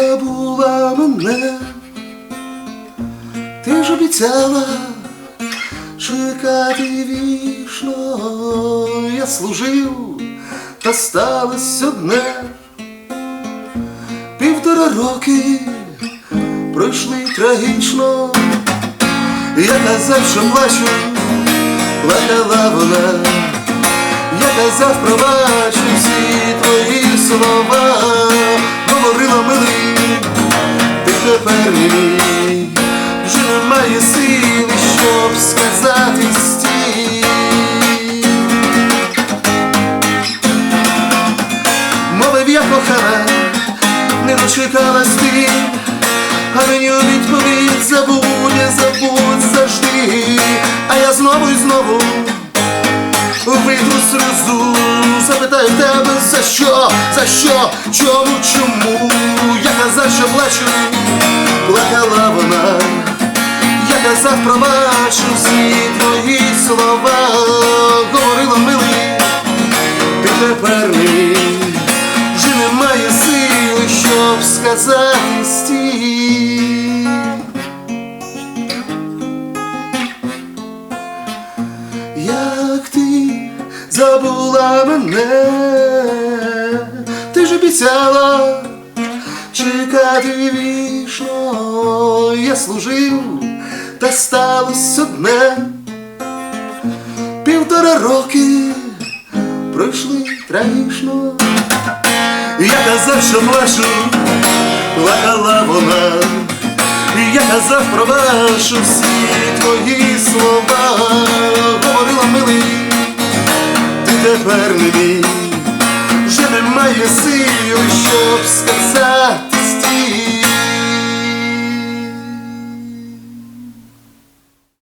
одне, ти ж обіцяла чекати вічно, я служив, та сталося одне, півтора роки пройшли трагічно, я казав, що плачу, плакала вона. Я казав, пробачу всі твої слова, я кохана, не дочекалась ти, а мені у відповідь забудь, забудь завжди, а я знову і знову вийду сльозу, запитаю тебе за що, за що, чому, чому? Я казав, що плачу, плакала вона, я казав, пробачу всі твої слова, говорила милий, ти тепер мій, немає сили, щоб сказати стій. Як ти забула мене, ти ж обіцяла чекати вічно, я служив, та сталося одне, півтора роки пройшли трагічно. Я казав, що плачу, плакала вона. Я казав, пробачу всі твої слова, говорила милий, ти тепер не мій, вже немає сили, щоб сказати.